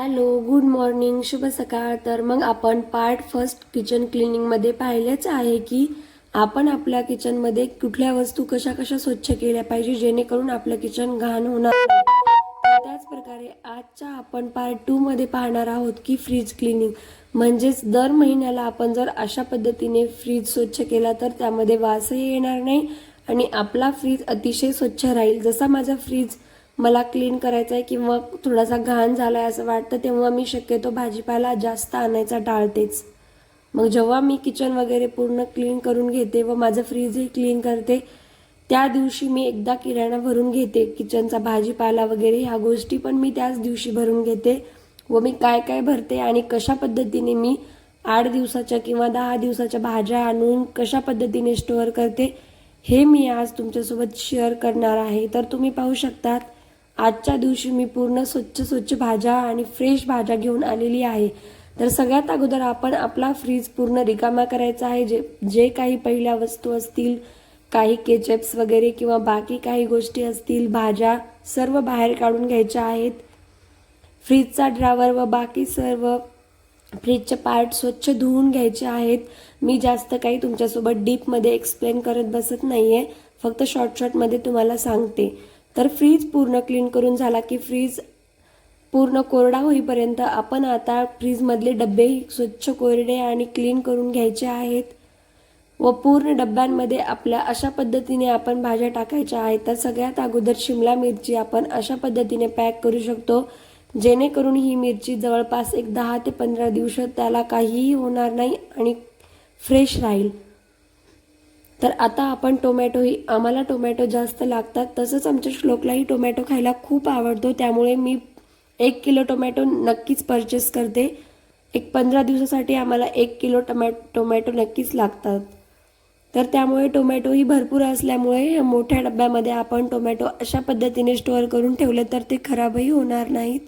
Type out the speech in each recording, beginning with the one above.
Hello good morning शुभ सकाळ. तर मग आपण पार्ट फर्स्ट किचन क्लिनिंगमध्ये पाहिलेच आहे की आपण आपल्या किचनमध्ये कुठल्या वस्तू कशा कशा स्वच्छ केल्या पाहिजे जेणेकरून आपलं किचन घाण होणार. त्याच प्रकारे आजच्या आपण पार्ट टूमध्ये पाहणार आहोत की फ्रीज क्लिनिंग म्हणजेच दर महिन्याला आपण जर अशा पद्धतीने फ्रीज स्वच्छ केला तर त्यामध्ये वासही येणार नाही आणि आपला फ्रीज अतिशय स्वच्छ राहील. जसा माझा फ्रीज मला क्लीन करायचं आहे किंवा थोडासा घाण झाला आहे असं वाटतं तेव्हा मी शक्यतो भाजीपाला जास्त आणायचा टाळतेच. मग जेव्हा मी किचन वगैरे पूर्ण क्लीन करून घेते व माझं फ्रीजही क्लीन करते त्या दिवशी मी एकदा किराणा भरून घेते. किचनचा भाजीपाला वगैरे ह्या गोष्टी पण मी त्याच दिवशी भरून घेते व मी काय काय भरते आणि कशा पद्धतीने मी आठ दिवसाच्या किंवा दहा दिवसाच्या भाज्या आणून कशा पद्धतीने स्टोअर करते हे मी आज तुमच्यासोबत शेअर करणार आहे. तर तुम्ही पाहू शकतात आजच्या दिवशी मी पूर्ण स्वच्छ स्वच्छ भाज्या आणि फ्रेश भाज्या घेऊन आलेली आहे. तर सगळ्यात अगोदर आपण आपला फ्रीज पूर्ण रिकामा करायचा आहे. जे जे काही पहिल्या वस्तू असतील काही केचप्स वगैरे किंवा बाकी काही गोष्टी असतील भाज्या सर्व बाहेर काढून घ्यायच्या आहेत. फ्रीजचा ड्रावर व बाकी सर्व फ्रीजचे पार्ट स्वच्छ धुवून घ्यायचे आहेत. मी जास्त काही तुमच्यासोबत डीपमध्ये एक्सप्लेन करत बसत नाही आहे फक्त शॉर्ट शॉर्टमध्ये तुम्हाला सांगते. तर फ्रीज पूर्ण क्लीन करून झाला की फ्रीज पूर्ण कोरडा होईपर्यंत आपण आता फ्रीजमधले डबे स्वच्छ कोरडे आणि क्लीन करून घ्यायचे आहेत व पूर्ण डब्यांमध्ये आपल्या अशा पद्धतीने आपण भाज्या टाकायच्या आहेत. तर सगळ्यात अगोदर शिमला मिरची आपण अशा पद्धतीने पॅक करू शकतो जेणेकरून ही मिरची जवळपास एक दहा ते पंधरा दिवस त्याला काहीही होणार नाही आणि फ्रेश राहील. तर आता आपण टोमॅटोही आम्हाला टोमॅटो जास्त लागतात तसंच आमच्या श्लोकलाही टोमॅटो खायला खूप आवडतो. त्यामुळे मी एक किलो टोमॅटो नक्कीच परचेस करते. एक पंधरा दिवसासाठी आम्हाला एक किलो टमॅ टोमॅटो नक्कीच लागतात. तर त्यामुळे टोमॅटोही भरपूर असल्यामुळे मोठ्या डब्यामध्ये आपण टोमॅटो अशा पद्धतीने स्टोअर करून ठेवले तर ते खराबही होणार नाहीत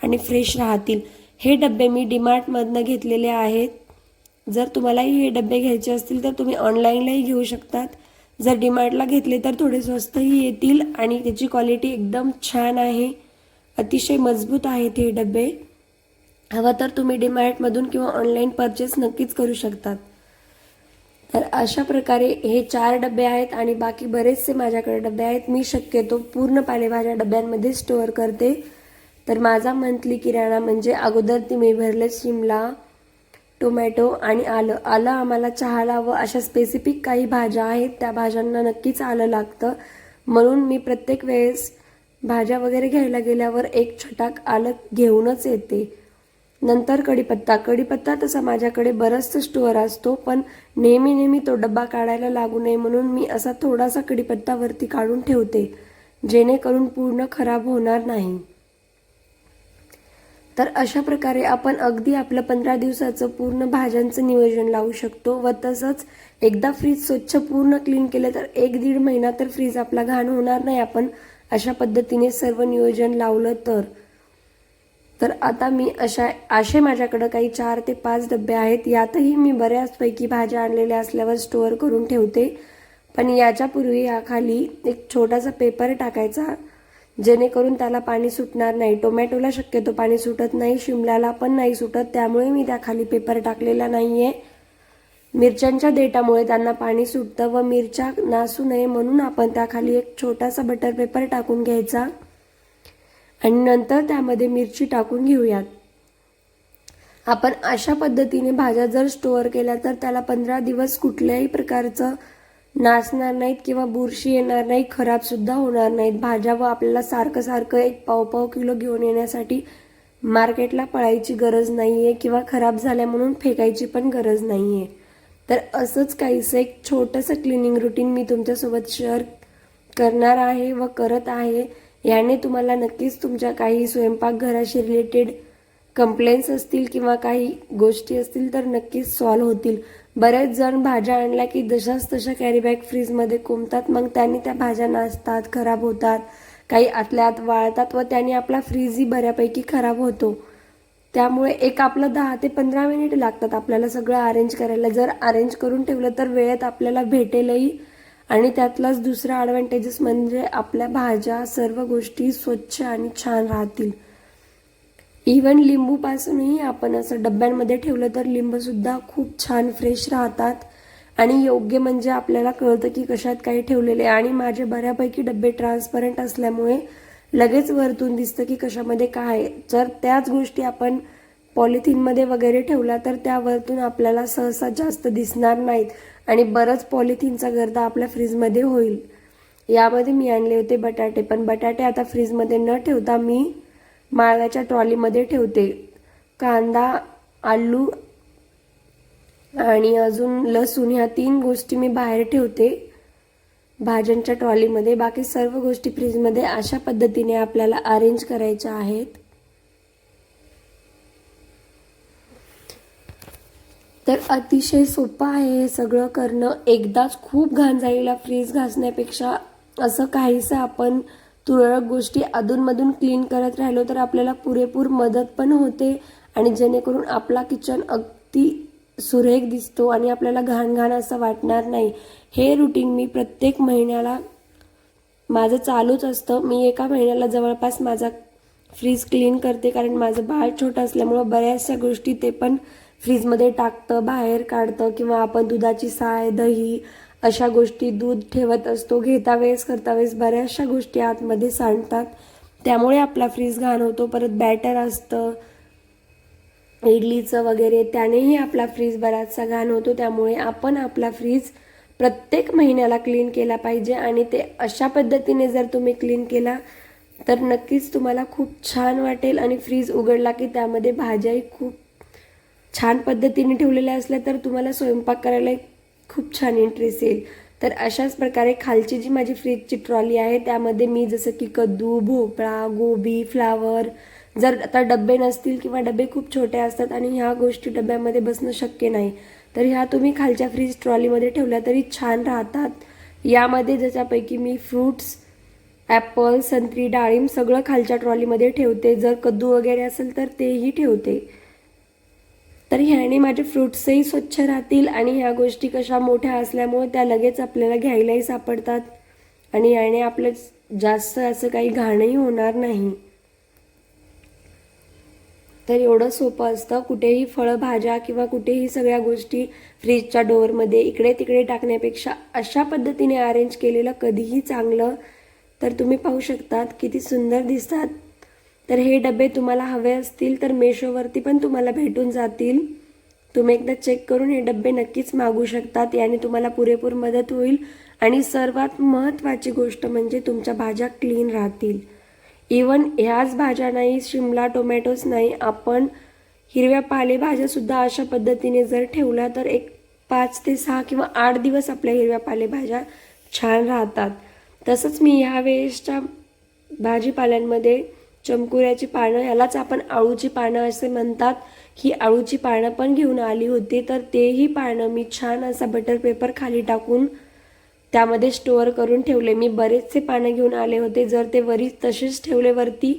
आणि फ्रेश राहतील. हे डबे मी डिमार्टमधनं घेतलेले आहेत. जर तुम्हालाही हे डबे घ्यायचे असतील तर तुम्ही ऑनलाईनलाही घेऊ शकतात. जर डिमार्टला घेतले तर थोडे स्वस्तही येतील आणि त्याची क्वालिटी एकदम छान आहे. अतिशय मजबूत आहेत हे डबे. हवं तर तुम्ही डिमार्टमधून किंवा ऑनलाईन परचेस नक्कीच करू शकतात. तर अशा प्रकारे हे चार डबे आहेत आणि बाकी बरेचसे माझ्याकडे डबे आहेत. मी शक्यतो पूर्ण पालेभाज्या डब्यांमध्ये स्टोअर करते. तर माझा मंथली किराणा म्हणजे अगोदर ती मी भरले शिमला टोमॅटो आणि आलं. आलं आम्हाला चहाला व अशा स्पेसिफिक काही भाज्या आहेत त्या भाज्यांना नक्कीच आलं लागतं. म्हणून मी प्रत्येक वेळेस भाज्या वगैरे घ्यायला गेल्यावर एक छटाक आलं घेऊनच येते. नंतर कढीपत्ता. कढीपत्ता तसा माझ्याकडे बरंचसं स्टोअर असतो पण नेहमी नेहमी तो डब्बा काढायला लागू नये म्हणून मी असा थोडासा कढीपत्ता वरती काढून ठेवते जेणेकरून पूर्ण खराब होणार नाही. तर अशा प्रकारे आपण अगदी आपलं पंधरा दिवसाचं पूर्ण भाज्यांचं नियोजन लावू शकतो व तसंच एकदा फ्रीज स्वच्छ पूर्ण क्लीन केलं तर एक दीड महिना तर फ्रीज आपला घाण होणार नाही आपण अशा पद्धतीने सर्व नियोजन लावलं तर. तर आता मी अशा असे माझ्याकडं काही चार ते पाच डबे आहेत. यातही मी बऱ्याचपैकी भाज्या आणलेल्या असल्यावर स्टोअर करून ठेवते. पण याच्यापूर्वी याखाली एक छोटासा पेपर टाकायचा. जेणेकरून त्याला पाणी सुटणार नाही. टोमॅटोला शक्यतो पाणी सुटत नाही शिमल्याला पण नाही सुटत त्यामुळे मी त्याखाली पेपर टाकलेला नाही आहे मिरच्यांच्या देटामुळे त्यांना पाणी सुटतं व मिरच्या नासू नये म्हणून आपण त्याखाली एक छोटासा बटर पेपर टाकून घ्यायचा. आणि नंतर त्यामध्ये मिरची टाकून घेऊयात. आपण अशा पद्धतीने भाज्या जर स्टोअर केल्या तर त्याला पंधरा दिवस कुठल्याही प्रकारचं नाचणार नाहीत किंवा बुरशी येणार नाही खराबसुद्धा होणार नाहीत. भाज्या व आपल्याला सारखं सारखं एक पाव पाव किलो घेऊन येण्यासाठी मार्केटला पळायची गरज नाही आहे किंवा खराब झाल्या म्हणून फेकायची पण गरज नाही आहे तर असंच काहीसं एक छोटंसं क्लिनिंग रुटीन मी तुमच्यासोबत शेअर करणार आहे व करत आहे. याने तुम्हाला नक्कीच तुमच्या काही स्वयंपाकघराशी रिलेटेड कंप्लेंट्स असतील किंवा काही गोष्टी असतील तर नक्कीच सॉल्व्ह होतील. बरेच जण भाज्या आणल्या की जशाच तशा कॅरीबॅग फ्रीजमध्ये कोंबतात मग त्यांनी त्या भाज्या नाचतात खराब होतात. काही आतल्या आत वाळतात व त्याने आपला फ्रीजही बऱ्यापैकी खराब होतो. त्यामुळे एक आपलं दहा ते पंधरा मिनिट लागतात आपल्याला सगळं अरेंज करायला. जर अरेंज करून ठेवलं तर वेळेत आपल्याला भेटेलही. आणि त्यातलाच दुसरा ॲडव्हान्टेजेस म्हणजे आपल्या भाज्या सर्व गोष्टी स्वच्छ आणि छान राहतील. इवन लिंबूपासूनही आपण असं डब्यांमध्ये ठेवलं तर लिंबूसुद्धा खूप छान फ्रेश राहतात. आणि योग्य म्हणजे आपल्याला कळतं की कशात काही ठेवलेले आणि माझे बऱ्यापैकी डबे ट्रान्सपरंट असल्यामुळे लगेच वरतून दिसतं की कशामध्ये काय आहे. जर त्याच गोष्टी आपण पॉलिथिनमध्ये वगैरे ठेवला तर त्या वरतून आपल्याला सहसा जास्त दिसणार नाहीत. आणि बरंच पॉलिथिनचा गर्दा आपल्या फ्रीजमध्ये होईल. यामध्ये मी आणले होते बटाटे पण बटाटे आता फ्रीजमध्ये न ठेवता मी माळव्याच्या ट्रॉलीमध्ये ठेवते. कांदा आलू आणि अजून लसूण ह्या तीन गोष्टी मी बाहेर ठेवते. भाज्यांच्या ट्रॉलीमध्ये बाकी सर्व गोष्टी फ्रीजमध्ये अशा पद्धतीने आपल्याला अरेंज करायच्या आहेत. तर अतिशय सोपं आहे हे सगळं करणं. एकदाच खूप घाण जाईला फ्रीज घासण्यापेक्षा असं काहीसं आपण तुरळक गोष्टी अधूनमधून क्लीन करत राहिलो तर आपल्याला पुरेपूर मदत पण होते आणि जेणेकरून आपला किचन अगदी सुरेख दिसतो आणि आपल्याला घाण घाण असं वाटणार नाही. हे रुटीन मी प्रत्येक महिन्याला माझं चालूच असतं. मी एका महिन्याला जवळपास माझा फ्रीज क्लीन करते कारण माझं बाळ छोटं असल्यामुळं बऱ्याचशा गोष्टी ते पण फ्रीजमध्ये टाकतं बाहेर काढतं किंवा आपण दुधाची साय दही अशा गोष्टी दूध ठेवत असतो घेता वेळेस करता वेळेस बऱ्याचशा गोष्टी आतमध्ये सांडतात. त्यामुळे आपला फ्रीज घाण होतो परत बॅटर असतं इडलीचं वगैरे त्यानेही आपला फ्रीज बराचसा घाण होतो. त्यामुळे आपण आपला फ्रीज प्रत्येक महिन्याला क्लीन केला पाहिजे आणि ते अशा पद्धतीने जर तुम्ही क्लीन केला तर नक्कीच तुम्हाला खूप छान वाटेल आणि फ्रीज उघडला की त्यामध्ये भाज्याही खूप छान पद्धतीने ठेवलेल्या असल्या तर तुम्हाला स्वयंपाक करायला खूप छान इंटरेस्ट येईल. तर अशाच प्रकारे खालची जी माझी फ्रीजची ट्रॉली आहे त्यामध्ये मी जसं की कद्दू भोपळा गोबी फ्लावर जर आता डबे नसतील किंवा डबे खूप छोटे असतात आणि ह्या गोष्टी डब्यामध्ये बसणं शक्य नाही तर ह्या तुम्ही खालच्या फ्रीज ट्रॉलीमध्ये ठेवल्या तरी छान राहतात. यामध्ये ज्याच्यापैकी मी फ्रूट्स ॲपल संत्री डाळिंब सगळं खालच्या ट्रॉलीमध्ये ठेवते. जर कद्दू वगैरे असेल तर तेही ठेवते. तर ह्याने माझे फ्रूट्सही स्वच्छ राहतील आणि ह्या गोष्टी कशा मोठ्या असल्यामुळे त्या लगेच आपल्याला घ्यायलाही सापडतात. आणि याने आपलं जास्त असं काही घाणही होणार नाही. तर एवढं सोपं असतं. कुठेही फळं भाज्या किंवा कुठेही सगळ्या गोष्टी फ्रीजच्या डोअरमध्ये इकडे तिकडे टाकण्यापेक्षा अशा पद्धतीने अरेंज केलेलं कधीही चांगलं. तर तुम्ही पाहू शकतात किती सुंदर दिसतात. तर हे डबे तुम्हाला हवे असतील तर मेशोवरती पण तुम्हाला भेटून जातील. तुम्ही एकदा चेक करून हे डबे नक्कीच मागू शकतात. याने तुम्हाला पुरेपूर मदत होईल. आणि सर्वात महत्त्वाची गोष्ट म्हणजे तुमच्या भाज्या क्लीन राहतील. इवन ह्याच भाज्या नाही शिमला टोमॅटोज नाही आपण हिरव्या पालेभाज्यासुद्धा अशा पद्धतीने जर ठेवल्या तर एक पाच ते सहा किंवा आठ दिवस आपल्या हिरव्या पालेभाज्या छान राहतात. तसंच मी ह्या वेळेसच्या भाजीपाल्यांमध्ये चमकुऱ्याची पानं यालाच आपण आळूची पानं असे म्हणतात. ही आळूची पानं पण घेऊन आली होती तर तेही पानं मी छान असा बटर पेपर खाली टाकून त्यामध्ये स्टोअर करून ठेवले. मी बरेचसे पानं घेऊन आले होते जर ते वरी तसेच ठेवले वरती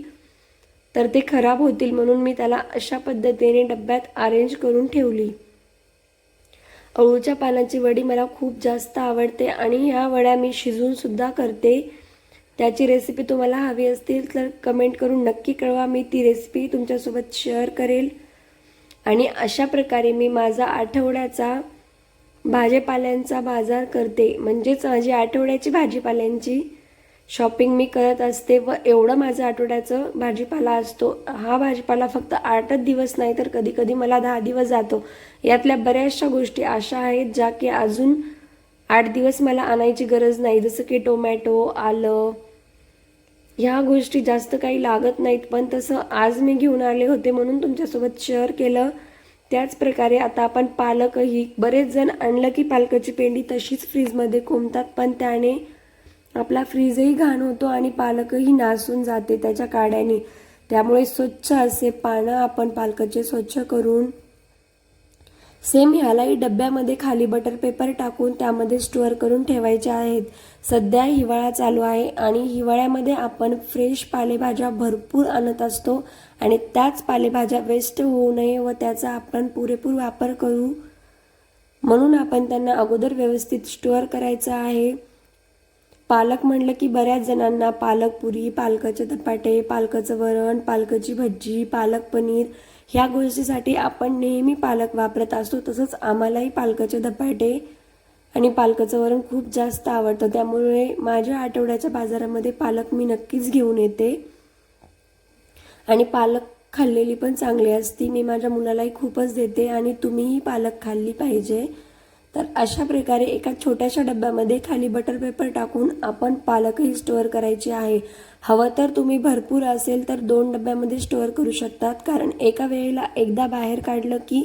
तर ते खराब होतील म्हणून मी त्याला अशा पद्धतीने डब्यात अरेंज करून ठेवली. अळूच्या पानाची वडी मला खूप जास्त आवडते आणि ह्या वड्या मी शिजून सुद्धा करते. त्याची रेसिपी तुम्हाला हवी असतील तर कमेंट करून नक्की कळवा. मी ती रेसिपी तुमच्यासोबत शेअर करेल. आणि अशा प्रकारे मी माझा आठवड्याचा भाजीपाल्यांचा बाजार करते. म्हणजेच माझी आठवड्याची भाजीपाल्यांची शॉपिंग मी करत असते व एवढं माझं आठवड्याचं भाजीपाला असतो. हा भाजीपाला फक्त आठच दिवस नाही तर कधी कधी मला दहा दिवस जातो. यातल्या बऱ्याचशा गोष्टी अशा आहेत ज्या की अजून आठ दिवस मला आणायची गरज नाही. जसं की टोमॅटो आलं ह्या गोष्टी जास्त काही लागत नाहीत पण तसं आज मी घेऊन आले होते म्हणून तुमच्यासोबत शेअर केलं. त्याच प्रकारे आता आपण पालकही बरेच जण आणलं की पालकाची पेंडी तशीच फ्रीजमध्ये कोंबतात पण त्याने आपला फ्रीजही घाण होतो आणि पालकही नासून जाते त्याच्या काड्याने. त्यामुळे स्वच्छ असे पानं आपण पालकाचे स्वच्छ करून सेम ह्यालाही डब्यामध्ये खाली बटर पेपर टाकून त्यामध्ये स्टोअर करून ठेवायचे आहेत. सध्या हिवाळा चालू आहे आणि हिवाळ्यामध्ये आपण फ्रेश पालेभाज्या भरपूर आणत असतो आणि त्याच पालेभाज्या वेस्ट होऊ नये व त्याचा आपण पुरेपूर वापर करू. म्हणून आपण त्यांना अगोदर व्यवस्थित स्टोअर करायचं आहे. पालक म्हणलं की बऱ्याच जणांना पालक पुरी पालकाचे धपाटे पालकाचं वरण पालकाची भजी पालक पनीर ह्या गोष्टीसाठी आपण नेहमी पालक वापरत असतो तसंच आम्हालाही पालकाचे धपाटे आणि पालकाचं वरण खूप जास्त आवडतं. त्यामुळे माझ्या आठवड्याच्या बाजारामध्ये पालक मी नक्कीच घेऊन येते. आणि पालक खाल्लेली पण चांगली असती. मी माझ्या मुलालाही खूपच देते आणि तुम्हीही पालक खाल्ली पाहिजे. तर अशा प्रकारे एका छोट्याशा डब्यामध्ये खाली बटर पेपर टाकून आपण पालकही स्टोअर करायची आहे. हवं तर तुम्ही भरपूर असेल तर दोन डब्यामध्ये स्टोअर करू शकतात. कारण एका वेळेला एकदा बाहेर काढलं की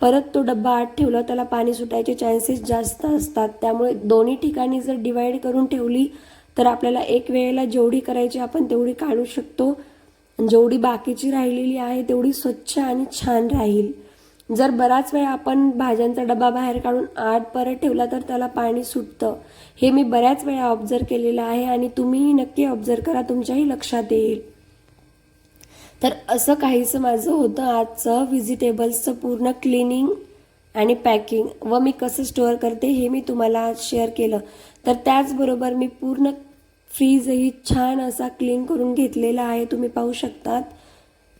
परत तो डब्बा आत ठेवला त्याला पाणी सुटायचे चान्सेस जास्त असतात. त्यामुळे दोन्ही ठिकाणी जर डिवाईड करून ठेवली तर आपल्याला एक वेळेला जेवढी करायची आपण तेवढी काढू शकतो. जेवढी बाकीची राहिलेली आहे तेवढी स्वच्छ आणि छान राहील. जर बराच वेळ आपण भाज्यांचा डबा बाहेर काढून आत परत ठेवला तर त्याला पाणी सुटतं. हे मी बऱ्याच वेळा ऑब्झर्व केलेलं आहे आणि तुम्हीही नक्की ऑब्झर्व करा तुमच्याही लक्षात येईल. तर असं काहीसं माझं होतं आजचं व्हिजिटेबल्सचं पूर्ण क्लिनिंग आणि पॅकिंग व मी कसं स्टोअर करते हे मी तुम्हाला आज शेअर केलं. तर त्याचबरोबर मी पूर्ण फ्रीजही छान असा क्लीन करून घेतलेला आहे तुम्ही पाहू शकतात.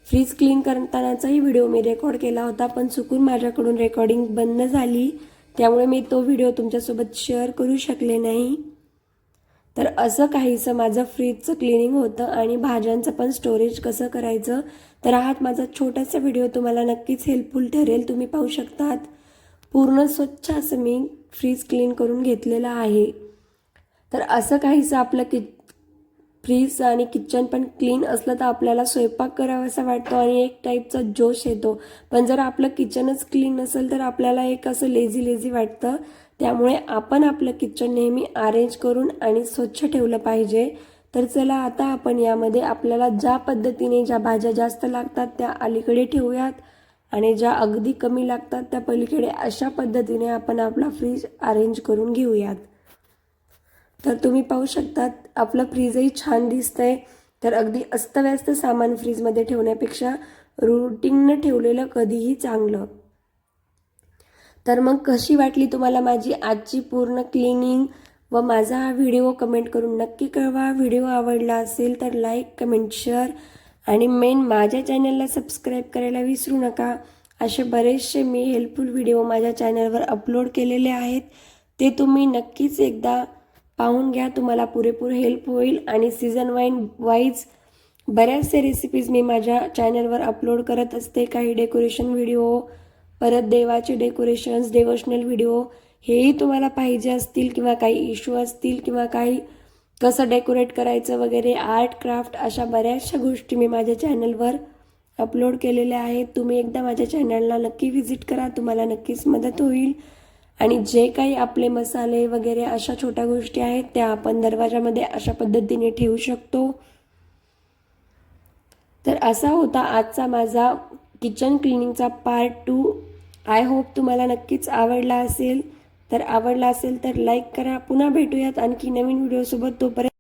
फ्रीज क्लीन करतानाचाही व्हिडिओ मी रेकॉर्ड केला होता पण चुकून माझ्याकडून रेकॉर्डिंग बंद झाली. त्यामुळे मी तो व्हिडिओ तुमच्यासोबत शेअर करू शकले नाही. तर असं काहीसं माझं फ्रीजचं क्लिनिंग होतं आणि भाज्यांचं पण स्टोरेज कसं करायचं तर हा माझा छोटासा व्हिडिओ तुम्हाला नक्कीच हेल्पफुल ठरेल तुम्ही पाहू शकतात. पूर्ण स्वच्छ असं मी फ्रीज क्लीन करून घेतलेलं आहे. तर असं काहीसं आपलं कि फ्रीज आणि किचन पण क्लीन असलं तर आपल्याला स्वयंपाक करावासा वाटतो आणि एक टाईपचा जोश येतो. पण जर आपलं किचनच क्लीन नसेल तर आपल्याला एक असं लेझी लेझी वाटतं. त्यामुळे आपण आपलं किचन नेहमी अरेंज करून आणि स्वच्छ ठेवलं पाहिजे. तर चला आता आपण यामध्ये आपल्याला ज्या पद्धतीने ज्या भाज्या जास्त लागतात त्या अलीकडे ठेवूयात. आणि ज्या अगदी कमी लागतात त्या पलीकडे अशा पद्धतीने आपण आपला फ्रीज अरेंज करून घेऊयात. तर तुम्ही पाहू शकतात आपलं फ्रीजही छान दिसतंय. तर अगदी अस्तव्यस्त सामान फ्रीजमध्ये ठेवण्यापेक्षा रुटीननं ठेवलेलं कधीही चांगलं. तर मग कशी वाटली तुम्हाला माझी आजची पूर्ण क्लिनिंग व माझा हा व्हिडिओ कमेंट करून नक्की कळवा. व्हिडिओ आवडला असेल तर लाईक कमेंट शेअर आणि मेन माझ्या चॅनलला सबस्क्राईब करायला विसरू नका. असे बरेचसे मी हेल्पफुल व्हिडिओ माझ्या चॅनलवर अपलोड केलेले आहेत. ते तुम्ही नक्कीच एकदा पाहून घ्या तुम्हाला पुरेपूर हेल्प होईल आणि सीझन वाईन वाईज बऱ्याचशा रेसिपीज मी माझ्या चॅनलवर अपलोड करत असते. काही डेकोरेशन व्हिडिओ परत देवाचे डेकोरेशन्स डेवोशनल व्हिडिओ हेही तुम्हाला पाहिजे असतील किंवा काही इश्यू असतील किंवा काही कसं डेकोरेट करायचं वगैरे आर्ट क्राफ्ट अशा बऱ्याचशा गोष्टी मी माझ्या चॅनलवर अपलोड केलेल्या आहेत. तुम्ही एकदा माझ्या चॅनलला नक्की व्हिजिट करा तुम्हाला नक्कीच मदत होईल. आणि जे काही आपले मसाले वगैरे अशा छोट्या गोष्टी आहेत त्या आपण दरवाजामध्ये अशा पद्धतीने ठेवू शकतो. तर असा होता आजचा माझा किचन क्लिनिंगचा पार्ट टू आय होप तुम्हाला नक्कीच आवडला असेल. तर आवडला असेल तर लाईक करा. पुन्हा भेटूयात आणखी नवीन व्हिडिओसोबत तोपर्यंत